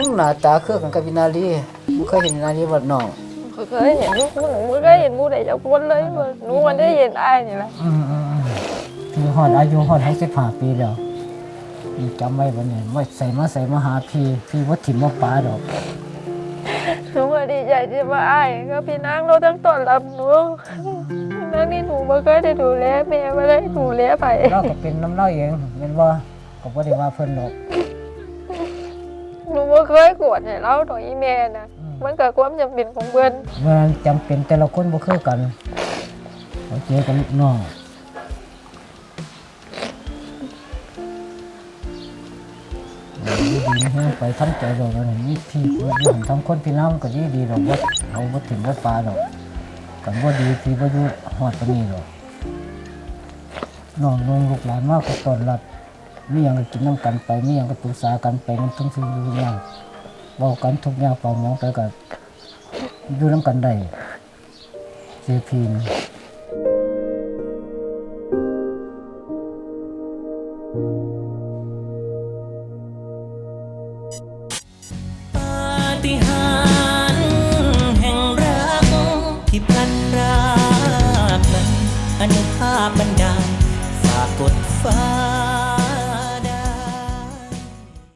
มึงหน้าตาคือกันกับวินาลีมึงเคยเห็นวินาลีบ่น้องเขาเคยเห็นหนูหนูไม่เคยเห็นผู้ใดจะคนเลยว่าหนูมันได้เห็นไอ้ายนี่แหละอืมอืมอืมพี่ฮอดอายุฮอด65ปีแล้วพี่จำไว้บ่เนี่ยไม่ใส่มาใส่มาหาพี่พี่บ่ถิ่มบ่ปาดอก หนูก็ดีใจที่ว่าไอ้ายก็พี่นางเราทั้งต้อนรับหนูนั่งนี่หนูไม่เคยได้ดูแลแม่ไม่ได้ดูแลไปเราก็เป็นน้ำเล่าเองแม่นบ่ก็บ่ได้ว่าเพิ่นดอก หนูไม่เคยกวดให้เราดอกอีแม่นะมันเกิดความจำเป็นของเพื่อนมันจำเป็นแต่ละคนบ่คือกันโอเคกับลูกน้องดีดีนะฮะไปทำใจดอกนะนี่พี่พี่ผมทำคนพี่น้ำก็ดีดีดอกว่าเอาบ่ถึงบ่ปลาดอกกันบ่ดีพี่บ่อยู่ฮอดปานนี้ดอกน้องน้องลูกหลานมากก็ต้อนรับ มีหยังก็กินน้ำกันไปมีหยังก็ปรึกษากันไปมันทั้งสิ่งทุกอย่างเว้ากันทุกอย่างเป่าหมองไปก็อยู่น้ำกันได้เสียพีนปาฏิหาริย์แห่งรักที่พลันรากนั้า